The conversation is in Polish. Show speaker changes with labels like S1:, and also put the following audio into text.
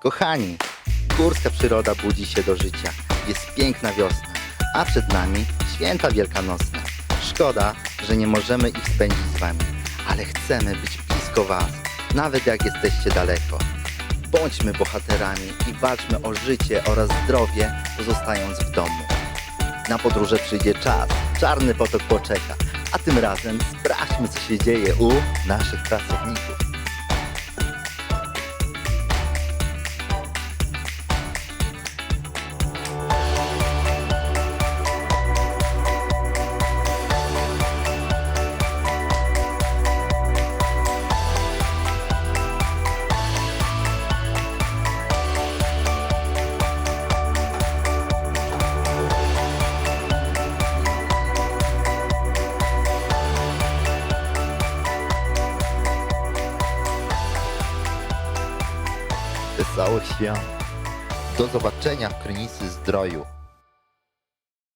S1: Kochani, górska przyroda budzi się do życia. Jest piękna wiosna, a przed nami święta wielkanocne. Szkoda, że nie możemy ich spędzić z wami, ale chcemy być blisko was, nawet jak jesteście daleko. Bądźmy bohaterami i walczmy o życie oraz zdrowie, pozostając w domu. Na podróże przyjdzie czas, czarny potok poczeka, a tym razem sprawdźmy, co się dzieje u naszych pracowników. Świąt. Do zobaczenia w Krynicy Zdroju.